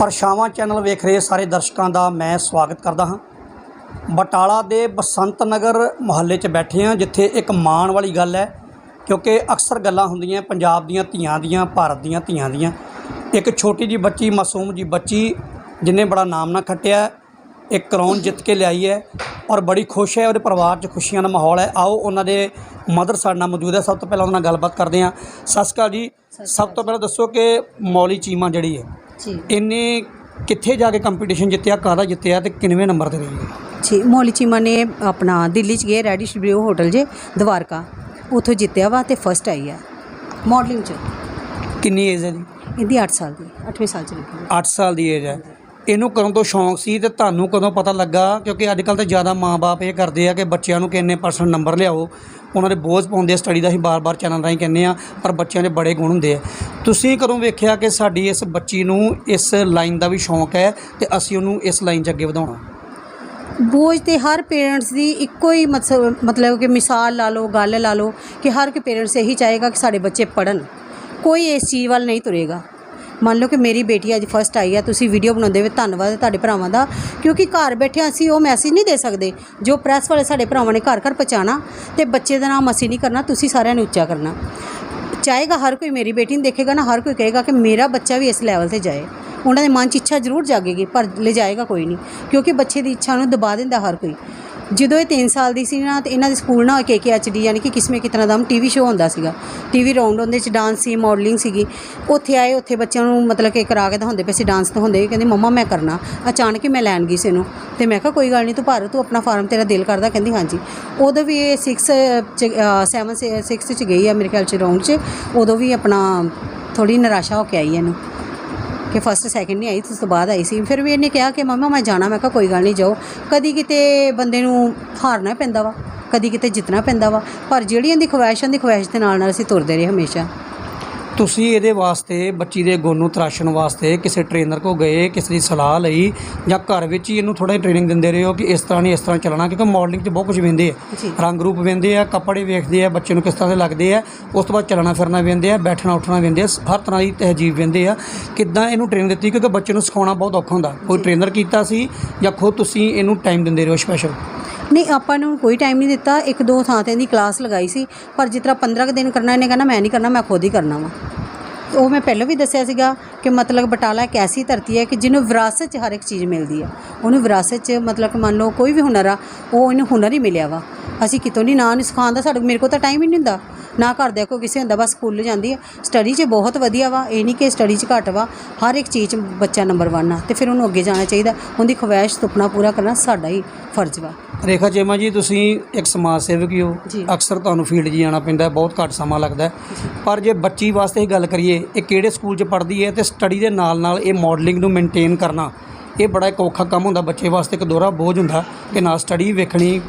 ਪਰਛਾਵਾਂ ਚੈਨਲ ਵੇਖ ਰਹੇ ਸਾਰੇ ਦਰਸ਼ਕਾਂ ਦਾ ਮੈਂ ਸਵਾਗਤ ਕਰਦਾ ਹਾਂ। ਬਟਾਲਾ ਦੇ ਬਸੰਤ ਨਗਰ ਮੁਹੱਲੇ 'ਚ ਬੈਠੇ ਹਾਂ ਜਿੱਥੇ ਇੱਕ ਮਾਣ ਵਾਲੀ ਗੱਲ ਹੈ ਕਿਉਂਕਿ ਅਕਸਰ ਗੱਲਾਂ ਹੁੰਦੀਆਂ ਪੰਜਾਬ ਦੀਆਂ ਧੀਆਂ ਦੀਆਂ ਭਾਰਤ ਦੀਆਂ ਧੀਆਂ ਦੀਆਂ। ਇੱਕ ਛੋਟੀ ਜੀ ਬੱਚੀ ਮਾਸੂਮ ਜੀ ਬੱਚੀ ਜਿਨੇ ਬੜਾ ਨਾਮ ਨਾ ਖੱਟਿਆ ਇੱਕ ਕਰੌਨ ਜਿੱਤ ਕੇ ਲਿਆਈ ਹੈ ਔਰ ਬੜੀ ਖੁਸ਼ ਹੈ ਉਹਦੇ ਪਰਿਵਾਰ 'ਚ ਖੁਸ਼ੀਆਂ ਦਾ ਮਾਹੌਲ ਹੈ। ਆਓ ਉਹਨਾਂ ਦੇ ਮਦਰ ਸਾਡੇ ਨਾਲ ਮੌਜੂਦ ਹੈ। ਸਭ ਤੋਂ ਪਹਿਲਾਂ ਉਹਨਾਂ ਨਾਲ ਗੱਲਬਾਤ ਕਰਦੇ ਹਾਂ। ਅਕਾਲ ਜੀ। ਸਭ ਤੋਂ ਪਹਿਲਾਂ ਦੱਸੋ ਕਿ ਮੌਲੀ ਚੀਮਾ ਜਿਹੜੀ ਹੈ। ਜੀ। ਇਹਨੇ ਕਿੱਥੇ ਜਾ ਕੇ ਕੰਪੀਟੀਸ਼ਨ ਜਿੱਤਿਆ ਕਾਹਦਾ ਜਿੱਤਿਆ ਤੇ ਕਿੰਨਵੇਂ ਨੰਬਰ ਤੇ ਰਹੀ ਹੈ? ਜੀ ਮੌਲੀ ਚੀਮਾ ਨੇ ਆਪਣਾ ਦਿੱਲੀ ਚ ਗਏ ਰੈਡਿਸ਼ ਬਲਿਊ ਹੋਟਲ ਜੇ ਦਵਾਰਕਾ। ਉਥੋਂ ਜਿੱਤਿਆ ਵਾ ਤੇ ਫਸਟ ਆਈ ਆ ਮਾਡਲਿੰਗ ਚ। ਕਿੰਨੀ ਏਜ ਹੈ ਜੀ? ਇਹਦੀ 8 ਸਾਲ ਦੀ 8ਵੇਂ ਸਾਲ ਚ ਲੱਗੀ 8 ਸਾਲ ਦੀ ਏਜ ਹੈ। ਇਹਨੂੰ ਕਦੋਂ ਤੋਂ ਸ਼ੌਂਕ ਸੀ ਤੇ ਤੁਹਾਨੂੰ ਕਦੋਂ ਪਤਾ ਲੱਗਾ? ਕਿਉਂਕਿ ਅੱਜ ਕੱਲ ਤਾਂ ਜ਼ਿਆਦਾ ਮਾਪੇ ਇਹ ਕਰਦੇ ਆ ਕਿ ਬੱਚਿਆਂ ਨੂੰ ਕਿੰਨੇ ਪਰਸੈਂਟ ਨੰਬਰ ਲਿਆਓ। ਉਹਨਾਂ ਦੇ ਬੋਝ ਪਾਉਂਦੇ ਆ ਸਟੱਡੀ ਦਾ ਅਸੀਂ ਬਾਰ-ਬਾਰ ਚੈਨਲ ਰਾਹੀਂ ਕਹਿੰਦੇ ਆ ਪਰ ਬੱਚਿਆਂ ਦੇ ਬੜੇ ਗੁਣ ਹੁੰਦੇ ਆ। ਤੁਸੀਂ ਕਦੋਂ ਵੇਖਿਆ ਕਿ ਸਾਡੀ ਇਸ ਬੱਚੀ ਨੂੰ ਇਸ ਲਾਈਨ ਦਾ ਵੀ ਸ਼ੌਂਕ ਹੈ ਤੇ ਅਸੀਂ ਉਹਨੂੰ ਇਸ ਲਾਈਨ 'ਚ ਅੱਗੇ ਵਧਾਉਣਾ? ਬੋਝ ਤੇ ਹਰ ਪੇਰੈਂਟਸ ਦੀ ਇੱਕੋ ਹੀ ਮਤਸ- ਮਤਲਬ ਕਿ ਮਿਸਾਲ ਲਾ ਲਓ, ਗੱਲ ਲਾ ਲਓ ਕਿ ਹਰ ਇੱਕ ਪੇਰੈਂਟਸ ਇਹੀ ਚਾਹੇਗਾ ਕਿ ਸਾਡੇ ਬੱਚੇ ਪੜਨ ਕੋਈ ਇਸ ਚੀਜ਼ ਵੱਲ ਨਹੀਂ ਤੁਰੇਗਾ। ਮੰਨ ਲਓ ਕਿ ਮੇਰੀ ਬੇਟੀ ਅੱਜ ਫਸਟ ਆਈ ਹੈ ਤੁਸੀਂ ਵੀਡੀਓ ਬਣਾਉਂਦੇ ਹੋਏ ਧੰਨਵਾਦ ਤੁਹਾਡੇ ਭਰਾਵਾਂ ਦਾ, ਕਿਉਂਕਿ ਘਰ ਬੈਠੇ ਅਸੀਂ ਉਹ ਮੈਸੇਜ ਨਹੀਂ ਦੇ ਸਕਦੇ, ਜੋ ਪ੍ਰੈਸ ਵਾਲੇ ਸਾਡੇ ਭਰਾਵਾਂ ਨੇ ਘਰ ਘਰ ਪਹੁੰਚਾਉਣਾ, ਤੇ ਬੱਚੇ ਦਾ ਨਾਮ ਅਸੀਂ ਨਹੀਂ ਕਰਨਾ, ਤੁਸੀਂ ਸਾਰਿਆਂ ਨੂੰ ਉੱਚਾ ਕਰਨਾ। ਚਾਹੇਗਾ ਹਰ ਕੋਈ ਮੇਰੀ ਬੇਟੀ ਨੂੰ ਦੇਖੇਗਾ ਨਾ, ਹਰ ਕੋਈ ਕਹੇਗਾ ਕਿ ਮੇਰਾ ਬੱਚਾ ਵੀ ਇਸ ਲੈਵਲ ਤੇ ਜਾਏ। ਉਹਨਾਂ ਦੇ ਮਨ 'ਚ ਇੱਛਾ ਜ਼ਰੂਰ ਜਾਗੇਗੀ, ਪਰ ਲਿਜਾਏਗਾ ਕੋਈ ਨਹੀਂ, ਕਿਉਂਕਿ ਬੱਚੇ ਦੀ ਇੱਛਾ ਨੂੰ ਦਬਾ ਦਿੰਦਾ ਹਰ ਕੋਈ। ਜਦੋਂ ਇਹ 3 ਸਾਲ ਦੀ ਸੀ ਨਾ, ਤੇ ਇਹਨਾਂ ਦੇ ਸਕੂਲ ਨਾ ਕੇ ਕੇ ਐਚ ਯਾਨੀ ਕਿ ਕਿਸਮੇ ਕਿਤਨਾ ਦਮ ਟੀਵੀ ਸ਼ੋਅ ਹੁੰਦਾ ਸੀਗਾ। ਟੀਵੀ ਰਾਉਂਡ ਉਹਦੇ ਚ ਡਾਂਸ ਸੀ ਮਾਡਲਿੰਗ ਸੀਗੀ। ਉੱਥੇ ਆਏ, ਉੱਥੇ ਬੱਚਿਆਂ ਨੂੰ ਮਤਲਬ ਕਿ ਕਰਾ ਕੇ ਤਾਂ ਹੁੰਦੇ ਪਏ ਸੀ ਡਾਂਸ ਤਾਂ ਹੁੰਦੇ ਕਹਿੰਦੇ, ਮੰਮਾ, ਮੈਂ ਕਰਨਾ। ਅਚਾਨਕ ਹੀ ਮੈਂ ਲੈਣ ਗਈ ਸੀ ਇਹਨੂੰ। ਤੇ ਮੈਂ ਕਿਹਾ, ਕੋਈ ਗੱਲ ਨਹੀਂ, ਤੂੰ ਭਰ ਤੂੰ ਆਪਣਾ ਫਾਰਮ ਤੇਰਾ ਦਿਲ ਕਰਦਾ। ਕਹਿੰਦੀ, ਹਾਂਜੀ। ਉਦੋਂ ਵੀ ਇਹ 6 ਚ 7 6 ਚ ਗਈ ਆ ਮੇਰੇ ਖਿਆਲ ਚ ਰਾਉਂਡ ਚ। ਉਦੋਂ ਵੀ ਆਪਣਾ ਥੋੜੀ ਨਿਰਾਸ਼ਾ ਹੋ ਕੇ ਆਈ ਇਹਨੂੰ। ਕਿ ਫਸਟ ਸੈਕਿੰਡ ਨਹੀਂ ਆਈ, ਉਸ ਤੋਂ ਬਾਅਦ ਆਈ ਸੀ। ਫਿਰ ਵੀ ਇਹਨੇ ਕਿਹਾ ਕਿ, ਮੰਮਾ, ਮੈਂ ਜਾਣਾ। ਮੈਂ ਕਿਹਾ, ਕੋਈ ਗੱਲ ਨਹੀਂ, ਜਾਓ। ਕਦੀ ਕਿਤੇ ਬੰਦੇ ਨੂੰ ਹਾਰਨਾ ਪੈਂਦਾ ਵਾ। ਕਦੀ ਕਿਤੇ ਜਿੱਤਣਾ ਪੈਂਦਾ ਵਾ। ਪਰ ਜਿਹੜੀ ਇਹਦੀ ਖਵਾਇਸ਼ਾਂ ਦੀ ਖਵਾਇਸ਼ ਦੇ ਨਾਲ ਨਾਲ ਅਸੀਂ ਤੁਰਦੇ ਰਹੇ ਹਮੇਸ਼ਾ। ਤੁਸੀਂ ਇਹਦੇ ਵਾਸਤੇ ਬੱਚੀ ਦੇ ਗੁਣ ਨੂੰ ਤਰਾਸ਼ਣ ਵਾਸਤੇ ਕਿਸੇ ਟ੍ਰੇਨਰ ਕੋ ਗਏ ਕਿਸੇ ਦੀ ਸਲਾਹ ਲਈ ਜਾਂ ਘਰ ਵਿੱਚ ਹੀ ਇਹਨੂੰ ਥੋੜਾ ਟ੍ਰੇਨਿੰਗ ਦਿੰਦੇ ਰਹੇ ਹੋ ਕਿ ਇਸ ਤਰ੍ਹਾਂ ਨਹੀਂ ਇਸ ਤਰ੍ਹਾਂ ਚੱਲਣਾ ਕਿਉਂਕਿ ਮਾਡਲਿੰਗ 'ਚ ਬਹੁਤ ਕੁਝ ਵੇਂਦੇ ਆ। ਰੰਗ ਰੂਪ ਵੇਂਦੇ ਆ ਕੱਪੜੇ ਵੇਖਦੇ ਆ ਬੱਚੇ ਨੂੰ ਕਿਸ ਤਰ੍ਹਾਂ ਦੇ ਲੱਗਦੇ ਆ ਉਸ ਤੋਂ ਬਾਅਦ ਚੱਲਣਾ ਫਿਰਨਾ ਵੇਂਦੇ ਆ ਬੈਠਣਾ ਉੱਠਣਾ ਵੇਂਦੇ ਆ ਹਰ ਤਰ੍ਹਾਂ ਦੀ ਤਹਿਜੀਬ ਵੇਂਦੇ ਆ। ਕਿੱਦਾਂ ਇਹਨੂੰ ਟ੍ਰੇਨਿੰਗ ਦਿੱਤੀ? ਕਿਉਂਕਿ ਬੱਚੇ ਨੂੰ ਸਿਖਾਉਣਾ ਬਹੁਤ ਔਖਾ ਹੁੰਦਾ। ਕੋਈ ਟ੍ਰੇਨਰ ਕੀਤਾ ਸੀ ਜਾਂ ਖੁਦ ਤੁਸੀਂ ਇਹਨੂੰ ਟਾਈਮ ਦਿੰਦੇ ਰਹੇ ਹੋ ਸਪੈਸ਼ਲ ਨਹੀਂ, ਆਪਾਂ ਨੂੰ ਕੋਈ ਟਾਈਮ ਨਹੀਂ ਦਿੱਤਾ। ਇੱਕ ਦੋ ਥਾਂ ਤੇ ਇਹਦੀ ਕਲਾਸ ਲਗਾਈ ਸੀ। ਪਰ ਜਿਸ ਤਰ੍ਹਾਂ 15 ਕੁ ਦਿਨ ਕਰਨਾ, ਇਹਨੇ ਕਹਿੰਦਾ ਮੈਂ ਨਹੀਂ ਕਰਨਾ, ਮੈਂ ਖੁਦ ਹੀ ਕਰਨਾ ਵਾ। ਉਹ ਮੈਂ ਪਹਿਲਾਂ ਵੀ ਦੱਸਿਆ ਸੀਗਾ ਕਿ ਮਤਲਬ ਬਟਾਲਾ ਇੱਕ ਐਸੀ ਧਰਤੀ ਹੈ ਕਿ ਜਿਹਨੂੰ ਵਿਰਾਸਤ 'ਚ ਹਰ ਇੱਕ ਚੀਜ਼ ਮਿਲਦੀ ਆ ਉਹਨੂੰ ਵਿਰਾਸਤ 'ਚ ਮਤਲਬ ਕਿ ਮੰਨ ਲਓ ਕੋਈ ਵੀ ਹੁਨਰ ਆ, ਉਹ ਇਹਨੂੰ ਹੁਨਰ ਹੀ ਮਿਲਿਆ ਵਾ। ਅਸੀਂ ਕਿਤੋਂ ਨਹੀਂ ਨਾ ਨਹੀਂ ਸਿਖਾਉਣ ਦਾ, ਸਾਡੇ ਮੇਰੇ ਕੋਲ ਤਾਂ ਟਾਈਮ ਹੀ ਨਹੀਂ ਹੁੰਦਾ। ਨਾ ਘਰ ਦੇ ਕੋਈ ਕਿਸੇ ਹੁੰਦਾ ਬਸ ਸਕੂਲ ਜਾਂਦੀ ਆ। ਸਟੱਡੀ 'ਚ ਬਹੁਤ ਵਧੀਆ ਵਾ ਇਹ ਨਹੀਂ ਕਿ ਸਟੱਡੀ 'ਚ ਘੱਟ ਵਾ। ਹਰ ਇੱਕ ਚੀਜ਼ 'ਚ ਬੱਚਾ ਨੰਬਰ 1 ਆ ਤੇ ਫਿਰ ਉਹਨੂੰ ਅੱਗੇ ਜਾਣਾ ਚਾਹੀਦਾ। ਉਹਦੀ ਖਵਾਇਸ਼ ਸੁਪਨਾ ਪੂਰਾ ਕਰਨਾ ਸਾਡਾ ਹੀ ਫਰਜ਼ ਵਾ। ਰੇਖਾ ਚੇਮਾ ਜੀ ਤੁਸੀਂ ਇੱਕ ਸਮਾਜ ਸੇਵਕ ਹੀ ਹੋ। ਅਕਸਰ ਤੁਹਾਨੂੰ ਫੀਲਡ 'ਚ ਜਾਣਾ ਪੈਂਦਾ ਹੈ, ਬਹੁਤ ਘੱਟ ਸਮਾਂ ਲੱਗਦਾ। ਹੈ। ਪਰ ਜੇ ਬੱਚੀ ਵਾਸਤੇ ਹੀ ਗੱਲ ਕਰੀਏ ਇਹ ਕਿਹੜੇ ਸਕੂਲ 'ਚ ਪੜ੍ਹਦੀ ਹੈ ਤੇ ਸਟੱਡੀ ਦੇ ਨਾਲ ਨਾਲ ਇਹ ਮਾਡਲਿੰਗ ਨੂੰ ਮੇਨਟੇਨ ਕਰਨਾ। ਇਹ ਬੜਾ ਇੱਕ ਔਖਾ ਕੰਮ ਹੁੰਦਾ, ਬੱਚੇ ਵਾਸਤੇ ਇੱਕ ਦੋਹਰਾ ਬੋਝ ਹੁੰਦਾ ਕਿ ਨਾਲ ਸਟੱਡੀ ਵੇਖਣੀ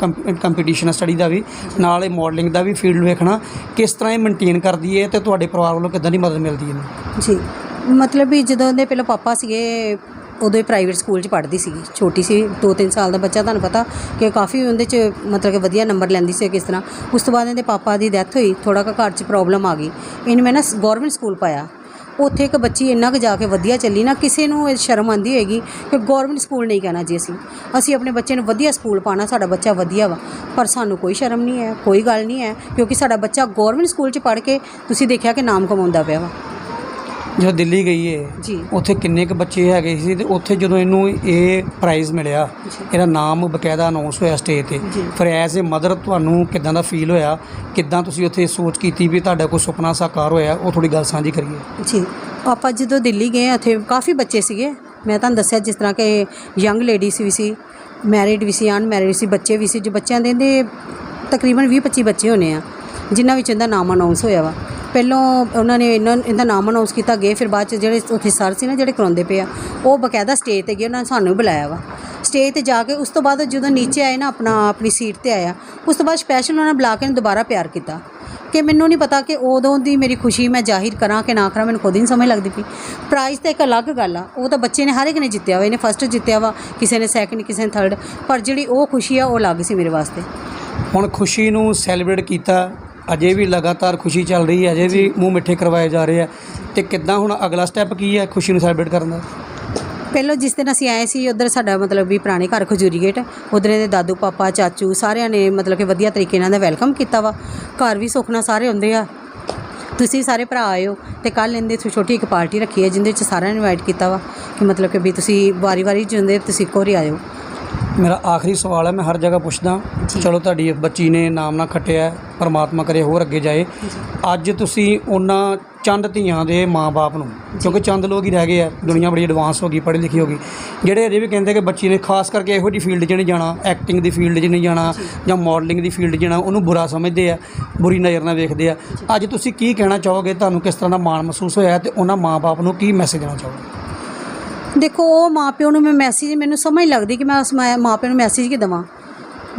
ਕੰਪੀਟੀਸ਼ਨ ਸਟੱਡੀ ਦਾ ਵੀ, ਨਾਲ ਇਹ ਮਾਡਲਿੰਗ ਦਾ ਵੀ ਫੀਲਡ ਵੇਖਣਾ, ਕਿਸ ਤਰ੍ਹਾਂ ਇਹ ਮੇਨਟੇਨ ਕਰਦੀ ਹੈ ਤੇ ਤੁਹਾਡੇ ਪਰਿਵਾਰ ਵੱਲੋਂ ਕਿੱਦਾਂ ਦੀ ਮਦਦ ਮਿਲਦੀ ਹੈ ਇਹਨੂੰ? ਜੀ, ਮਤਲਬ ਵੀ ਜਦੋਂ ਦੇ ਪਹਿਲਾਂ ਪਾਪਾ ਸੀਗੇ, ਉਦੋਂ ਹੀ ਪ੍ਰਾਈਵੇਟ ਸਕੂਲ 'ਚ ਪੜ੍ਹਦੀ ਸੀਗੀ, ਛੋਟੀ ਸੀ 2-3 ਸਾਲ ਦਾ ਬੱਚਾ, ਤੁਹਾਨੂੰ ਪਤਾ ਕਿ ਕਾਫੀ ਉਹਦੇ 'ਚ ਮਤਲਬ ਕਿ ਵਧੀਆ ਨੰਬਰ ਲੈਂਦੀ ਸੀ ਕਿਸ ਤਰ੍ਹਾਂ। ਉਸ ਤੋਂ ਬਾਅਦ ਇਹਦੇ ਪਾਪਾ ਦੀ ਡੈਥ ਹੋਈ ਥੋੜਾ ਕੁ ਘਰ 'ਚ ਪ੍ਰੋਬਲਮ ਆ ਗਈ। ਇਹਨੂੰ ਮੈਂ ਨਾ ਗਵਰਨਮੈਂਟ ਸਕੂਲ ਪਾਇਆ। ਉੱਥੇ ਇੱਕ ਬੱਚੀ ਇੰਨਾ ਕੁ ਜਾ ਕੇ ਵਧੀਆ ਚੱਲੀ ਨਾ, ਕਿਸੇ ਨੂੰ ਇਹ ਸ਼ਰਮ ਆਂਦੀ ਹੋਏਗੀ ਕਿ ਗਵਰਨਮੈਂਟ ਸਕੂਲ ਨਹੀਂ ਕਹਿਣਾ ਜੀ ਅਸੀਂ। ਅਸੀਂ ਆਪਣੇ ਬੱਚੇ ਨੂੰ ਵਧੀਆ ਸਕੂਲ ਪਾਣਾ ਸਾਡਾ ਬੱਚਾ ਵਧੀਆ ਵਾ। ਪਰ ਸਾਨੂੰ ਕੋਈ ਸ਼ਰਮ ਨਹੀਂ ਹੈ, ਕੋਈ ਗੱਲ ਨਹੀਂ ਹੈ, ਕਿਉਂਕਿ ਸਾਡਾ ਬੱਚਾ ਗਵਰਨਮੈਂਟ ਸਕੂਲ 'ਚ ਪੜ੍ਹ ਕੇ ਤੁਸੀਂ ਦੇਖਿਆ ਕਿ ਨਾਮ ਕਮਾਉਂਦਾ ਪਿਆ ਵਾ। ਜਦੋਂ ਦਿੱਲੀ ਗਈ ਹੈ ਜੀ। ਉੱਥੇ ਕਿੰਨੇ ਕੁ ਬੱਚੇ ਹੈਗੇ ਸੀ ਤੇ ਉੱਥੇ ਜਦੋਂ ਇਹਨੂੰ ਇਹ ਪ੍ਰਾਈਜ਼ ਮਿਲਿਆ। ਇਹਦਾ ਨਾਮ ਬਕਾਇਦਾ ਅਨਾਉਂਸ ਹੋਇਆ ਸਟੇਜ ਤੇ। ਜੀ। ਫਿਰ ਐਜ਼ ਏ ਮਦਰ ਤੁਹਾਨੂੰ ਕਿਦਾਂ ਦਾ ਫੀਲ ਹੋਇਆ? ਕਿਦਾਂ ਤੁਸੀਂ ਉੱਥੇ ਸੋਚ ਕੀਤੀ ਵੀ ਤੁਹਾਡਾ ਕੋਈ ਸੁਪਨਾ ਸਾਕਾਰ ਹੋਇਆ? ਉਹ ਥੋੜੀ ਗੱਲ ਸਾਂਝੀ ਕਰੀਏ। ਜੀ। ਆਪਾਂ ਜਦੋਂ ਦਿੱਲੀ ਗਏ ਉੱਥੇ ਕਾਫੀ ਬੱਚੇ ਸੀਗੇ। ਮੈਂ ਤੁਹਾਨੂੰ ਦੱਸਿਆ ਜਿਸ ਤਰ੍ਹਾਂ ਕਿ ਯੰਗ ਲੇਡੀਜ਼ ਵੀ ਸੀ ਮੈਰਿਡ ਵੀ ਸੀ ਅਨਮੈਰਿਡ ਸੀ ਬੱਚੇ ਵੀ ਸੀ। ਜੋ ਬੱਚਿਆਂ ਦੇ ਦੇ ਤਕਰੀਬਨ 20 25 ਬੱਚੇ ਹੋਣੇ ਆ ਜਿਨ੍ਹਾਂ ਵਿੱਚ ਇਹਦਾ ਨਾਮ ਅਨਾਉਂਸ ਹੋਇਆ ਵਾ। ਪਹਿਲੋਂ ਉਹਨਾਂ ਨੇ ਇਹਨਾਂ ਇਹਦਾ ਨਾਮ ਅਨਾਉਂਸ ਕੀਤਾ, ਗਏ, ਫਿਰ ਬਾਅਦ ਚ ਜਿਹੜੇ ਉੱਥੇ ਸਰ ਸੀ ਨਾ, ਜਿਹੜੇ ਕਰਾਉਂਦੇ ਪਏ ਆ, ਉਹ ਬਕਾਇਦਾ ਸਟੇਜ ਤੇ ਗਏ, ਉਹਨਾਂ ਨੇ ਸਾਨੂੰ ਵੀ ਬੁਲਾਇਆ ਵਾ। ਸਟੇਜ ਤੇ ਜਾ ਕੇ ਉਸ ਤੋਂ ਬਾਅਦ ਜਦੋਂ ਨੀਚੇ ਆਏ ਨਾ, ਆਪਣਾ ਆਪਣੀ ਸੀਟ ਤੇ ਆਇਆ, ਉਸ ਤੋਂ ਬਾਅਦ ਸਪੈਸ਼ਲ ਉਹਨਾਂ ਨੇ ਬੁਲਾ ਕੇ ਦੁਬਾਰਾ ਪਿਆਰ ਕੀਤਾ। ਕਿ ਮੈਨੂੰ ਨਹੀਂ ਪਤਾ ਕਿ ਉਦੋਂ ਦੀ ਮੇਰੀ ਖੁਸ਼ੀ ਮੈਂ ਜ਼ਾਹਿਰ ਕਰਾਂ ਕਿ ਨਾ ਕਰਾਂ, ਮੈਨੂੰ ਖੁਦ ਹੀ ਨਹੀਂ ਸਮਝ ਲੱਗਦੀ ਪਈ। ਪ੍ਰਾਈਜ਼ ਤਾਂ ਇੱਕ ਅਲੱਗ ਗੱਲ ਆ, ਉਹ ਤਾਂ ਬੱਚੇ ਨੇ ਹਰ ਇੱਕ ਨੇ ਜਿੱਤਿਆ ਵਾ, ਇਹਨੇ ਫਸਟ ਜਿੱਤਿਆ ਵਾ, ਕਿਸੇ ਨੇ ਸੈਕਿੰਡ ਕਿਸੇ ਨੇ ਥਰਡ ਪਰ ਜਿਹੜੀ ਉਹ ਖੁਸ਼ੀ ਆ, ਉਹ ਅਲੱਗ ਸੀ ਮੇਰੇ ਵਾਸਤੇ। ਹੁਣ ਖੁਸ਼ੀ ਨੂੰ ਸੈਲੀਬ੍ਰੇਟ ਕੀਤਾ ਅਜੇ ਵੀ ਲਗਾਤਾਰ ਖੁਸ਼ੀ ਚੱਲ ਰਹੀ ਹੈ ਅਜੇ ਵੀ ਮੂੰਹ ਮਿੱਠੇ ਕਰਵਾਏ ਜਾ ਰਹੇ ਆ। ਤੇ ਕਿੱਦਾਂ ਹੁਣ ਅਗਲਾ ਸਟੈਪ ਕੀ ਹੈ ਖੁਸ਼ੀ ਨੂੰ ਸੈਲੀਬ੍ਰੇਟ ਕਰਨ ਦਾ? ਪਹਿਲਾਂ ਜਿਸ ਦਿਨ ਅਸੀਂ ਆਏ ਸੀ ਉਧਰ ਸਾਡਾ ਮਤਲਬ ਵੀ ਪੁਰਾਣੇ ਘਰ ਖਜੂਰੀ ਗੇਟ ਉਧਰ ਦੇ ਦਾਦੂ ਪਾਪਾ ਚਾਚੂ ਸਾਰਿਆਂ ਨੇ ਮਤਲਬ ਕਿ ਵਧੀਆ ਤਰੀਕੇ ਨਾਲ ਦਾ ਵੈਲਕਮ ਕੀਤਾ ਵਾ। ਘਰ ਵੀ ਸੁੱਖ ਨਾਲ ਸਾਰੇ ਹੁੰਦੇ ਆ। ਤੁਸੀਂ ਸਾਰੇ ਭਰਾ ਆਇਓ ਤੇ ਕੱਲ ਇਹਦੇ ਤੋਂ ਛੋਟੀ ਇੱਕ ਪਾਰਟੀ ਰੱਖੀ ਹੈ ਜਿੰਦੇ ਵਿੱਚ ਸਾਰਿਆਂ ਨੂੰ ਇਨਵਾਈਟ ਕੀਤਾ ਵਾ ਕਿ ਮਤਲਬ ਕਿ ਵੀ ਤੁਸੀਂ ਵਾਰੀ-ਵਾਰੀ ਜਿੰਦੇ ਤੁਸੀਂ ਇੱਕੋ ਵਾਰੀ ਆਇਓ। ਮੇਰਾ ਆਖਰੀ ਸਵਾਲ ਹੈ ਮੈਂ ਹਰ ਜਗ੍ਹਾ ਪੁੱਛਦਾ। ਜੀ। ਚਲੋ ਤੁਹਾਡੀ ਬੱਚੀ ਨੇ ਨਾਮ ਨਾ ਖੱਟਿਆ ਪਰਮਾਤਮਾ ਕਰੇ ਹੋਰ ਅੱਗੇ ਜਾਏ। ਅੱਜ ਤੁਸੀਂ ਉਹਨਾਂ ਚੰਦ ਧੀਆਂ ਦੇ ਮਾਪੇ ਨੂੰ ਕਿਉਂਕਿ ਚੰਦ ਲੋਕ ਹੀ ਰਹਿ ਗਏ ਆ ਦੁਨੀਆ ਬੜੀ ਐਡਵਾਂਸ ਹੋ ਗਈ ਪੜ੍ਹੀ ਲਿਖੀ ਹੋ ਗਈ। ਜਿਹੜੇ ਅਜੇ ਵੀ ਕਹਿੰਦੇ ਕਿ ਬੱਚੀ ਨੇ ਖਾਸ ਕਰਕੇ ਇਹੋ ਜਿਹੀ ਫੀਲਡ 'ਚ ਨਹੀਂ ਜਾਣਾ ਐਕਟਿੰਗ ਦੀ ਫੀਲਡ 'ਚ ਨਹੀਂ ਜਾਣਾ ਜਾਂ। ਮਾਡਲਿੰਗ ਦੀ ਫੀਲਡ 'ਚ ਜਾਣਾ ਉਹਨੂੰ ਬੁਰਾ ਸਮਝਦੇ ਆ ਬੁਰੀ ਨਜ਼ਰ ਨਾਲ ਵੇਖਦੇ ਆ। ਅੱਜ ਤੁਸੀਂ ਕੀ ਕਹਿਣਾ ਚਾਹੋਗੇ? ਤੁਹਾਨੂੰ ਕਿਸ ਤਰ੍ਹਾਂ ਦਾ ਮਾਣ ਮਹਿਸੂਸ ਹੋਇਆ ਤੇ ਉਹਨਾਂ ਮਾਪੇ ਨੂੰ ਕੀ ਮੈਸੇਜ ਦੇਣਾ ਚਾਹੋਗੇ? ਦੇਖੋ, ਉਹ ਮਾਪਿਓ ਨੂੰ ਮੈਂ ਮੈਸੇਜ ਮੈਨੂੰ ਸਮਝ ਲੱਗਦੀ ਕਿ ਮੈਂ ਉਸ ਮਾਂ- ਮਾਪਿਓ ਨੂੰ ਮੈਸੇਜ ਕੀ ਦੇਵਾਂ।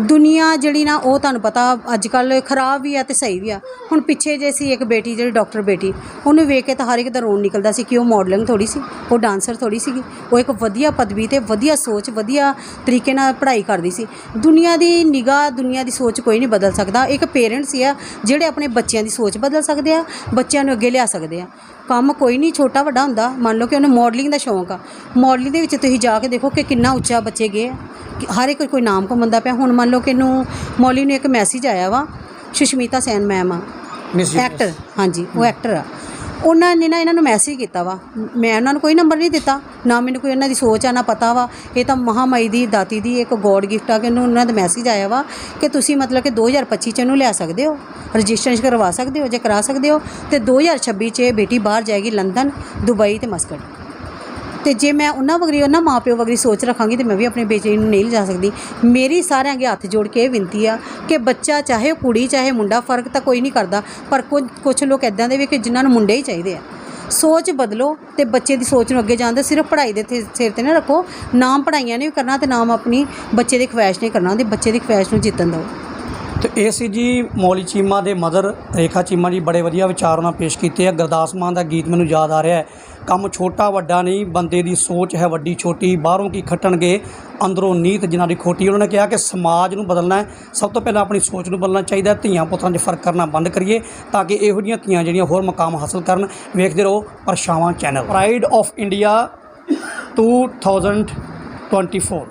ਦੁਨੀਆ ਜਿਹੜੀ ਨਾ, ਉਹ ਤੁਹਾਨੂੰ ਪਤਾ ਅੱਜ ਕੱਲ ਖਰਾਬ ਵੀ ਆ ਤੇ ਸਹੀ ਵੀ ਆ। ਹੁਣ ਪਿੱਛੇ ਜੇ ਸੀ ਇੱਕ ਬੇਟੀ, ਜਿਹੜੀ ਡਾਕਟਰ ਬੇਟੀ, ਉਹਨੂੰ ਵੇਖ ਕੇ ਤਾਂ ਹਰ ਇੱਕ ਦਾ ਰੋਣ ਨਿਕਲਦਾ ਸੀ ਕਿ ਉਹ ਮਾਡਲਿੰਗ ਥੋੜੀ ਸੀ, ਉਹ ਡਾਂਸਰ ਥੋੜੀ ਸੀਗੀ। ਉਹ ਇੱਕ ਵਧੀਆ ਪਦਵੀ ਤੇ ਵਧੀਆ ਸੋਚ, ਵਧੀਆ ਤਰੀਕੇ ਨਾਲ ਪੜ੍ਹਾਈ ਕਰਦੀ ਸੀ। ਦੁਨੀਆ ਦੀ ਨਿਗਾਹ, ਦੁਨੀਆ ਦੀ ਸੋਚ ਕੋਈ ਨਹੀਂ ਬਦਲ ਸਕਦਾ। ਇੱਕ ਪੇਰੈਂਟਸ ਆ, ਜਿਹੜੇ ਆਪਣੇ ਬੱਚਿਆਂ ਦੀ ਸੋਚ ਬਦਲ ਸਕਦੇ ਆ, ਬੱਚਿਆਂ ਨੂੰ ਅੱਗੇ ਲਿਆ ਸਕਦੇ ਆ। ਕੰਮ ਕੋਈ ਨਹੀਂ ਛੋਟਾ ਵੱਡਾ ਹੁੰਦਾ। ਮੰਨ ਲਓ ਕਿ ਉਹਨੂੰ ਮਾਡਲਿੰਗ ਦਾ ਸ਼ੌਂਕ ਆ। ਮਾਡਲਿੰਗ ਦੇ ਵਿੱਚ ਤੁਸੀਂ ਜਾ ਕੇ ਦੇਖੋ ਕਿ ਕਿੰਨਾ ਉੱਚਾ ਬੱਚੇ ਗਏ ਹਰ ਇੱਕ ਕੋਈ ਨਾਮ ਕਮਾਉਂਦਾ ਪਿਆ। ਹੁਣ ਮੰਨ ਲਓ ਕਿ ਇਹਨੂੰ ਮੌਲੀ ਨੂੰ ਇੱਕ ਮੈਸੇਜ ਆਇਆ ਵਾ ਸੁਸ਼ਮੀਤਾ ਸੈਨ ਮੈਮ ਆ। ਐਕਟਰ ਹਾਂਜੀ ਉਹ ਐਕਟਰ ਆ। ਉਹਨਾਂ ਨੇ ਨਾ ਇਹਨਾਂ ਨੂੰ ਮੈਸੇਜ ਕੀਤਾ ਵਾ। ਮੈਂ ਉਹਨਾਂ ਨੂੰ ਕੋਈ ਨੰਬਰ ਨਹੀਂ ਦਿੱਤਾ, ਨਾ ਮੈਨੂੰ ਕੋਈ ਉਹਨਾਂ ਦੀ ਸੋਚ ਆ, ਨਾ ਪਤਾ ਵਾ। ਇਹ ਤਾਂ ਮਹਾਮਾਈ ਦੀ, ਦਾਤੀ ਦੀ ਇੱਕ ਗੋਡ ਗਿਫਟ ਆ ਕਿ ਉਹਨੂੰ ਉਹਨਾਂ ਦਾ ਮੈਸੇਜ ਆਇਆ ਵਾ ਕਿ ਤੁਸੀਂ ਮਤਲਬ ਕਿ 2025 ਚ ਇਹਨੂੰ ਲਿਆ ਸਕਦੇ ਹੋ। ਰਜਿਸਟ੍ਰੇਸ਼ਨ ਕਰਵਾ ਸਕਦੇ ਹੋ, ਜੇ ਕਰਾ ਸਕਦੇ ਹੋ। ਤੇ 2026 ਚ ਇਹ ਬੇਟੀ ਬਾਹਰ ਜਾਏਗੀ ਲੰਡਨ ਦੁਬਈ ਤੇ ਮਸਕਟ ਤੇ ਜੇ ਮੈਂ ਉਹਨਾਂ ਵਗਰੀ, ਉਹਨਾਂ ਮਾਪਿਓ ਵਗਰੀ ਸੋਚ ਰੱਖਾਂਗੀ ਤੇ ਮੈਂ ਵੀ ਆਪਣੇ ਬੇਚੈਨੀ ਨੂੰ ਨਹੀਂ ਲਿਜਾ ਸਕਦੀ। ਮੇਰੀ ਸਾਰਿਆਂ ਅੱਗੇ ਹੱਥ ਜੋੜ ਕੇ ਇਹ ਬੇਨਤੀ ਆ ਕਿ ਬੱਚਾ ਚਾਹੇ ਉਹ ਕੁੜੀ, ਚਾਹੇ ਮੁੰਡਾ, ਫ਼ਰਕ ਤਾਂ ਕੋਈ ਨਹੀਂ ਕਰਦਾ, ਪਰ ਕੁਝ ਕੁਝ ਲੋਕ ਇਦਾਂ ਦੇ ਵੀ ਕਿ ਜਿਨ੍ਹਾਂ ਨੂੰ ਮੁੰਡੇ ਹੀ ਚਾਹੀਦੇ ਆ। ਸੋਚ ਬਦਲੋ ਤੇ ਬੱਚੇ ਦੀ ਸੋਚ ਨੂੰ ਅੱਗੇ ਜਾਣ ਸਿਰਫ ਪੜ੍ਹਾਈ ਦੇ ਸਿਰ ਤੇ ਨਾ ਰੱਖੋ। ਨਾਮ ਪੜ੍ਹਾਈਆਂ ਨੇ ਵੀ ਕਰਨਾ ਤੇ ਨਾਮ ਆਪਣੀ ਬੱਚੇ ਦੀ ਖੁਆਇਸ਼ ਨੇ ਕਰਨਾ ਤੇ ਬੱਚੇ ਦੀ ਖੁਆਇਸ਼ ਨੂੰ ਜਿੱਤਣ ਦਿਓ। ਤੇ ਇਹ ਸੀ ਜੀ ਮੌਲੀ ਚੀਮਾ ਦੇ ਮਦਰ, ਰੇਖਾ ਚੀਮਾ ਜੀ, ਬੜੇ ਵਧੀਆ ਵਿਚਾਰ ਉਹਨਾਂ ਪੇਸ਼ ਕੀਤੇ ਆ। ਗੁਰਦਾਸ ਮਾਨ ਦਾ ਗੀਤ ਮੈਨੂੰ ਯਾਦ ਆ ਰਿਹਾ ਹੈ। ਕੰਮ ਛੋਟਾ, ਵੱਡਾ ਨਹੀਂ, ਬੰਦੇ ਦੀ ਸੋਚ ਹੈ ਵੱਡੀ ਛੋਟੀ, ਬਾਹਰੋਂ ਕੀ ਖੱਟਣਗੇ, ਅੰਦਰੋਂ ਨੀਤ ਜਿਨ੍ਹਾਂ ਦੀ ਖੋਟੀ। ਉਹਨਾਂ ਨੇ ਕਿਹਾ ਕਿ ਸਮਾਜ ਨੂੰ ਬਦਲਣਾ ਹੈ। ਸਭ ਤੋਂ ਪਹਿਲਾਂ ਆਪਣੀ ਸੋਚ ਨੂੰ ਬਦਲਣਾ ਚਾਹੀਦਾ ਧੀਆਂ ਪੁੱਤਰਾਂ 'ਚ ਫ਼ਰਕ ਕਰਨਾ ਬੰਦ ਕਰੀਏ ਤਾਂ ਕਿ ਇਹੋ ਜਿਹੀਆਂ ਧੀਆਂ ਜਿਹੜੀਆਂ ਹੋਰ ਮਕਾਮ ਹਾਸਲ ਕਰਨ। ਵੇਖਦੇ ਰਹੋ ਪਰਛਾਵਾਂ channel. Pride of India 2024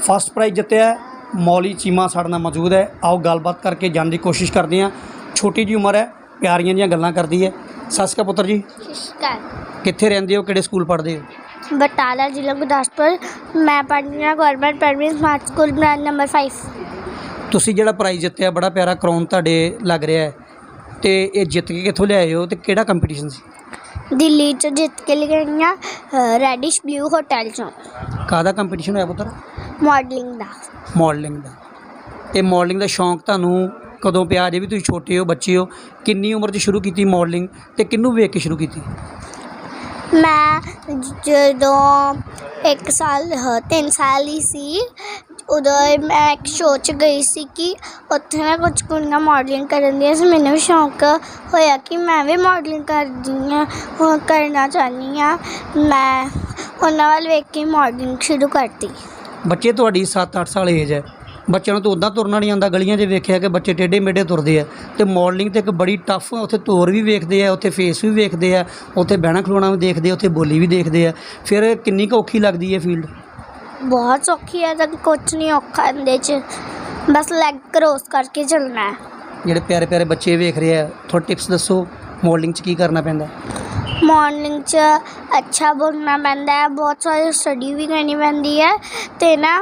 first prize ਜਿੱਤਿਆ ਮੌਲੀ ਚੀਮਾ ਸਾਡੇ ਨਾਲ ਮੌਜੂਦ ਹੈ। ਆਓ ਗੱਲਬਾਤ ਕਰਕੇ ਜਾਣਨ ਦੀ ਕੋਸ਼ਿਸ਼ ਕਰਦੇ ਹਾਂ। ਛੋਟੀ ਜੀ ਉਮਰ ਹੈ ਪਿਆਰੀਆਂ ਜੀਆਂ ਗੱਲਾਂ ਕਰਦੀ ਹੈ। ਸਤਿ ਸ਼੍ਰੀ ਅਕਾਲ ਪੁੱਤਰ ਜੀ। ਨਮਸਕਾਰ ਕਿੱਥੇ ਰਹਿੰਦੇ ਹੋ ਕਿਹੜੇ ਸਕੂਲ ਪੜ੍ਹਦੇ ਹੋ? ਬਟਾਲਾ ਜ਼ਿਲ੍ਹਾ ਗੁਰਦਾਸਪੁਰ। ਮੈਂ ਪੜ੍ਹਦੀ ਹਾਂ government primary smart school branch number 5 ਤੁਸੀਂ ਜਿਹੜਾ ਪ੍ਰਾਈਜ਼ ਜਿੱਤਿਆ ਬੜਾ ਪਿਆਰਾ ਕਰਾਉਨ ਤੁਹਾਡੇ ਲੱਗ ਰਿਹਾ ਹੈ। ਤੇ ਇਹ ਜਿੱਤ ਕੇ ਕਿੱਥੋਂ ਲਿਆਏ ਹੋ ਤੇ ਕਿਹੜਾ ਕੰਪੀਟੀਸ਼ਨ ਸੀ? ਦਿੱਲੀ ਚ ਜਿੱਤ ਕੇ ਲਈ ਹਾਂ ਰੈਡਿਸ਼ ਬਲੂ ਹੋਟਲ ਚੋਂ। ਕਾਹਦਾ ਕੰਪੀਟੀਸ਼ਨ ਹੋਇਆ ਪੁੱਤਰ? ਮਾਡਲਿੰਗ ਦਾ। ਮਾਡਲਿੰਗ ਦਾ। ਇਹ ਮਾਡਲਿੰਗ ਦਾ ਸ਼ੌਂਕ ਤੁਹਾਨੂੰ ਕਦੋਂ ਪਿਆ? ਜੇ ਵੀ ਤੁਸੀਂ ਛੋਟੇ ਹੋ ਬੱਚੇ ਹੋ ਕਿੰਨੀ ਉਮਰ 'ਚ ਸ਼ੁਰੂ ਕੀਤੀ ਮਾਡਲਿੰਗ ਤੇ ਕਿੰਨੂੰ ਵੇਖ ਕੇ ਸ਼ੁਰੂ ਕੀਤੀ? ਮੈਂ ਜਦੋਂ ਇੱਕ ਸਾਲ ਅ, ਤਿੰਨ ਸਾਲ ਹੀ ਸੀ ਉਦੋਂ ਮੈਂ ਇੱਕ ਸ਼ੋਅ 'ਚ ਗਈ ਸੀ ਕਿ ਉੱਥੇ ਮੈਂ ਕੁਝ ਕੁੜੀਆਂ ਮਾਡਲਿੰਗ ਕਰਨ ਦੀਆਂ ਸੀ। ਮੈਨੂੰ ਵੀ ਸ਼ੌਂਕ ਹੋਇਆ ਕਿ ਮੈਂ ਵੀ ਮਾਡਲਿੰਗ ਕਰਦੀ ਹਾਂ ਹੁਣ ਕਰਨਾ ਚਾਹੁੰਦੀ ਹਾਂ। ਮੈਂ ਉਹਨਾਂ ਵੱਲ ਵੇਖ ਕੇ ਮਾਡਲਿੰਗ ਸ਼ੁਰੂ ਕਰਤੀ। ਬੱਚੇ ਤੁਹਾਡੀ 7-8 ਸਾਲ ਏਜ ਹੈ। ਬੱਚਿਆਂ ਨੂੰ ਤਾਂ ਉਦਾਂ ਤੁਰਨਾ ਨਹੀਂ ਆਉਂਦਾ। ਗਲੀਆਂ 'ਚ ਵੇਖਿਆ ਕਿ ਬੱਚੇ ਟੇਢੇ ਮੇਢੇ ਤੁਰਦੇ ਆ। ਤੇ ਮਾਡਲਿੰਗ ਤੇ ਇੱਕ ਬੜੀ ਟਫ ਉੱਥੇ ਤੋਰ ਵੀ ਵੇਖਦੇ ਆ ਉੱਥੇ ਫੇਸ ਵੀ ਵੇਖਦੇ ਆ ਉੱਥੇ ਬਹਿਣਾ ਖਲੋਣਾ ਵੀ ਦੇਖਦੇ ਆ ਉੱਥੇ ਬੋਲੀ ਵੀ ਦੇਖਦੇ ਆ। ਫਿਰ ਕਿੰਨੀ ਕੁ ਔਖੀ ਲੱਗਦੀ ਹੈ ਫੀਲਡ ਬਹੁਤ ਸੌਖੀ ਹੈ ਤਾਂ ਕੁਝ ਨਹੀਂ ਔਖਾ ਇਹਦੇ 'ਚ। ਬਸ ਲੈਗ ਕ੍ਰੋਸ ਕਰਕੇ ਚੱਲਣਾ ਹੈ। ਜਿਹੜੇ ਪਿਆਰੇ ਪਿਆਰੇ ਬੱਚੇ ਵੇਖ ਰਹੇ ਆ ਥੋੜਾ ਟਿਪਸ ਦੱਸੋ। ਮਾਡਲਿੰਗ 'ਚ ਕੀ ਕਰਨਾ ਪੈਂਦਾ? ਮਾਰਨਿੰਗ 'ਚ ਅੱਛਾ ਬੋਲਣਾ ਪੈਂਦਾ ਹੈ ਬਹੁਤ ਸਾਰੀ ਸਟੱਡੀ ਵੀ ਕਰਨੀ ਪੈਂਦੀ ਹੈ ਤੇ ਨਾ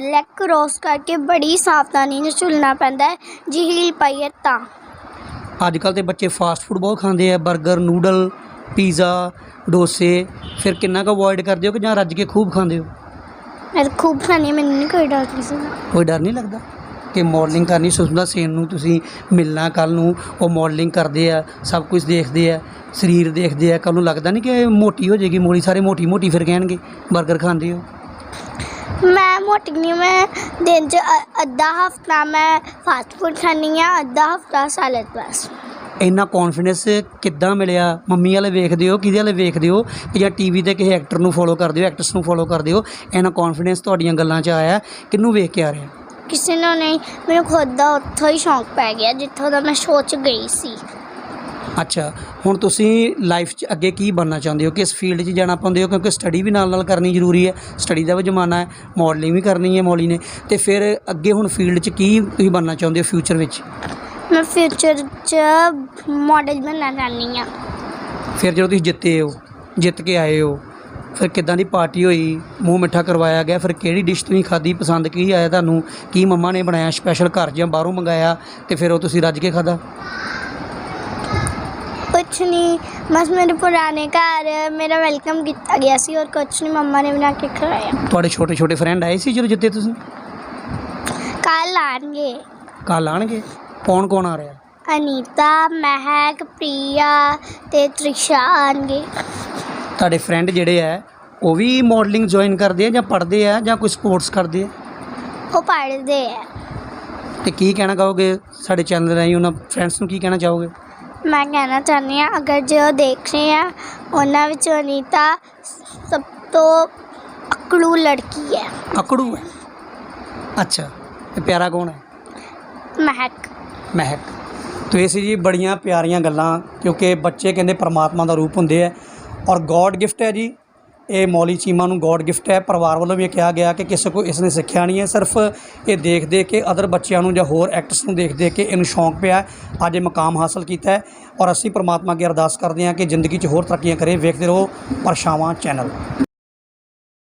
ਲੈਗ ਕ੍ਰੋਸ ਕਰਕੇ ਬੜੀ ਸਾਵਧਾਨੀ ਨਾਲ ਚੱਲਣਾ ਪੈਂਦਾ ਹੈ ਜੇ ਹੀਲ ਪਾਈਏ ਤਾਂ। ਅੱਜ ਕੱਲ ਤੇ ਬੱਚੇ ਫਾਸਟ ਫੂਡ ਬਹੁਤ ਖਾਂਦੇ ਆ 버ਗਰ ਨੂਡਲ ਪੀਜ਼ਾ ਡੋਸੇ ਫਿਰ ਕਿੰਨਾ ਕੁ ਅਵੋਇਡ ਕਰਦੇ ਹੋ ਕਿ ਜਾਂ ਰੱਜ ਕੇ ਖੂਬ ਖਾਂਦੇ ਹੋ? ਮੈਂ ਤਾਂ ਖੂਬ ਖਾਣੀ ਮੈਨੂੰ ਨਹੀਂ ਕੋਈ ਡਰ ਕਿਸੇ ਦਾ। ਕੋਈ ਡਰ ਨਹੀਂ ਲੱਗਦਾ? ਕਿ ਮਾਡਲਿੰਗ ਕਰਨੀ ਸੁਸ਼ਮਾ ਸੇਨ ਨੂੰ ਤੁਸੀਂ ਮਿਲਣਾ ਕੱਲ ਨੂੰ ਉਹ ਮਾਡਲਿੰਗ ਕਰਦੇ ਆ ਸਭ ਕੁਝ ਦੇਖਦੇ ਆ ਸਰੀਰ ਦੇਖਦੇ ਆ ਕੱਲ ਨੂੰ ਲੱਗਦਾ ਨਹੀਂ ਕਿ ਇਹ ਮੋਟੀ ਹੋ ਜਾਏਗੀ ਮੋੜੀ ਸਾਰੇ ਮੋਟੀ ਮੋਟੀ ਫਿਰ ਕਹਿਣਗੇ 버ਗਰ ਖਾਂਦੇ ਹੋ? ਮੈਂ ਮੋਟੀ ਨਹੀਂ ਮੈਂ ਦਿਨ 'ਚ ਅ- ਅੱਧਾ ਹਫਤਾ ਮੈਂ ਫਾਸਟ ਫੂਡ ਖਾਣੀ ਆ ਅੱਧਾ ਹਫਤਾ ਸੈਲਡ ਬਸ। ਇੰਨਾ ਕੌਨਫੀਡੈਂਸ ਕਿੱਦਾਂ ਮਿਲਿਆ? ਮੰਮੀ ਵਾਲੇ ਵੇਖਦੇ ਹੋ ਕਿਹਦੇ ਵਾਲੇ ਵੇਖਦੇ ਹੋ? ਕਿ ਜਾਂ ਟੀਵੀ ਤੇ ਕਿਸੇ ਐਕਟਰ ਨੂੰ ਫੋਲੋ ਕਰਦੇ ਹੋ ਐਕਟਰਸ ਨੂੰ ਫੋਲੋ ਕਰਦੇ ਹੋ? ਇੰਨਾ ਕੌਨਫੀਡੈਂਸ ਤੁਹਾਡੀਆਂ ਗੱਲਾਂ 'ਚ ਆਇਆ ਕਿਹਨੂੰ ਵੇਖ ਕੇ ਆ ਰਿਹਾ? ਕਿਸੇ ਨੂੰ ਨਹੀਂ। ਮੈਨੂੰ ਖੁਦ ਦਾ ਉੱਥੋਂ ਹੀ ਸ਼ੌਂਕ ਪੈ ਗਿਆ ਜਿੱਥੋਂ ਦਾ ਮੈਂ ਸੋਚ ਗਈ ਸੀ। ਅੱਛਾ ਹੁਣ ਤੁਸੀਂ ਲਾਈਫ 'ਚ ਅੱਗੇ ਕੀ ਬਣਨਾ ਚਾਹੁੰਦੇ ਹੋ? ਕਿਸ ਫੀਲਡ 'ਚ ਜਾਣਾ ਚਾਹੁੰਦੇ ਹੋ? ਕਿਉਂਕਿ ਸਟੱਡੀ ਵੀ ਨਾਲ ਨਾਲ ਕਰਨੀ ਜ਼ਰੂਰੀ ਹੈ। ਸਟੱਡੀ ਦਾ ਵੀ ਜ਼ਮਾਨਾ ਹੈ ਮਾਡਲਿੰਗ ਵੀ ਕਰਨੀ ਹੈ ਮੌਲੀ ਨੇ। ਤੇ ਫਿਰ ਅੱਗੇ ਹੁਣ ਫੀਲਡ 'ਚ ਕੀ ਤੁਸੀਂ ਬਣਨਾ ਚਾਹੁੰਦੇ ਹੋ ਫਿਊਚਰ ਵਿੱਚ? ਮੈਂ ਫਿਊਚਰ 'ਚ ਮਾਡਲ ਬਣਨਾ ਚਾਹੁੰਦੀ ਹਾਂ। ਫਿਰ ਜਦੋਂ ਤੁਸੀਂ ਜਿੱਤੇ ਹੋ ਜਿੱਤ ਕੇ ਆਏ ਹੋ ਫਿਰ ਕਿੱਦਾਂ ਦੀ ਪਾਰਟੀ ਹੋਈ? ਮੂੰਹ ਮਿੱਠਾ ਕਰਵਾਇਆ ਗਿਆ। ਫਿਰ ਕਿਹੜੀ ਡਿਸ਼ ਤੁਸੀਂ ਖਾਧੀ? ਪਸੰਦ ਕੀ ਆਇਆ ਤੁਹਾਨੂੰ? ਕੀ ਮੰਮਾ ਨੇ ਬਣਾਇਆ? ਸਪੈਸ਼ਲ ਘਰ ਜਾਂ ਬਾਹਰੋਂ ਮੰਗਾਇਆ ਤੇ ਫਿਰ ਉਹ ਤੁਸੀਂ ਰੱਜ ਕੇ ਖਾਧਾ? ਕੁਛ ਨਹੀਂ। ਬਸ ਮੇਰੇ ਪੁਰਾਣੇ ਘਰ ਮੇਰਾ ਵੈਲਕਮ ਕੀਤਾ ਗਿਆ ਸੀ ਔਰ ਕੁਛ ਨਹੀਂ ਮੰਮਾ ਨੇ ਬਣਾ ਕੇ ਖਵਾਇਆ। ਤੁਹਾਡੇ ਛੋਟੇ ਛੋਟੇ ਫਰੈਂਡ ਆਏ ਸੀ ਜਦੋਂ ਜਿੱਤੇ ਤੁਸੀਂ? ਕੱਲ ਆਣਗੇ। ਕੱਲ ਆਣਗੇ? ਕੌਣ ਕੌਣ ਆ ਰਿਹਾ? ਅਨੀਤਾ ਮਹਿਕ ਪ੍ਰਿਆ ਤੇ ਤ੍ਰਿਸ਼ਾ ਆਣਗੇ। ਤੁਹਾਡੇ ਫਰੈਂਡ ਜਿਹੜੇ ਆ ਉਹ ਵੀ ਮਾਡਲਿੰਗ ਜੁਆਇਨ ਕਰਦੇ ਆ ਜਾਂ ਪੜ੍ਹਦੇ ਆ ਜਾਂ ਕੋਈ ਸਪੋਰਟਸ ਕਰਦੇ ਆ? ਉਹ ਪੜ੍ਹਦੇ ਆ। ਤੇ ਕੀ ਕਹਿਣਾ ਕਹੋਗੇ ਸਾਡੇ ਚੈਨਲ ਰਾਹੀਂ? ਉਹਨਾਂ ਫਰੈਂਡਸ ਨੂੰ ਕੀ ਕਹਿਣਾ ਚਾਹੋਗੇ? ਮੈਂ ਕਹਿਣਾ ਚਾਹੁੰਦੀ ਹਾਂ ਅਗਰ ਜੋ ਦੇਖ ਰਹੇ ਆ ਉਹਨਾਂ ਵਿੱਚ ਅਨੀਤਾ ਸਭ ਤੋਂ ਅਕੜੂ ਲੜਕੀ ਹੈ। ਅਕੜੂ ਹੈ? ਅੱਛਾ ਤੇ ਪਿਆਰਾ ਕੌਣ ਹੈ? ਮਹਿਕ। ਮਹਿਕ। ਤੋ ਇਹ ਸੀ ਜੀ ਬੜੀਆਂ ਪਿਆਰੀਆਂ ਗੱਲਾਂ ਕਿਉਂਕਿ ਬੱਚੇ ਕਹਿੰਦੇ ਪਰਮਾਤਮਾ ਦਾ ਰੂਪ ਹੁੰਦੇ ਆ। ਔਰ ਗੋਡ ਗਿਫਟ ਹੈ ਜੀ। ਇਹ ਮੌਲੀ ਚੀਮਾ ਨੂੰ ਗੋਡ ਗਿਫਟ ਹੈ। ਪਰਿਵਾਰ ਵੱਲੋਂ ਵੀ ਇਹ ਕਿਹਾ ਗਿਆ ਕਿ ਕਿਸੇ ਕੋ ਇਸ ਨੇ ਸਿੱਖਿਆ ਨਹੀਂ ਹੈ। ਸਿਰਫ ਇਹ ਦੇਖ ਦੇਖ ਕੇ ਅਦਰ ਬੱਚਿਆਂ ਨੂੰ ਜਾਂ ਹੋਰ ਐਕਟਰਸ ਨੂੰ ਦੇਖ ਦੇਖ ਕੇ ਇਹਨੂੰ ਸ਼ੌਂਕ ਪਿਆ ਅੱਜ ਇਹ ਮਕਾਮ ਹਾਸਲ ਕੀਤਾ ਹੈ ਔਰ ਅਸੀਂ ਪਰਮਾਤਮਾ ਅੱਗੇ ਅਰਦਾਸ ਕਰਦੇ ਹਾਂ ਕਿ ਜ਼ਿੰਦਗੀ 'ਚ ਹੋਰ ਤਰੱਕੀਆਂ ਕਰੇ। ਵੇਖਦੇ ਰਹੋ ਪਰਛਾਵਾਂ ਚੈਨਲ।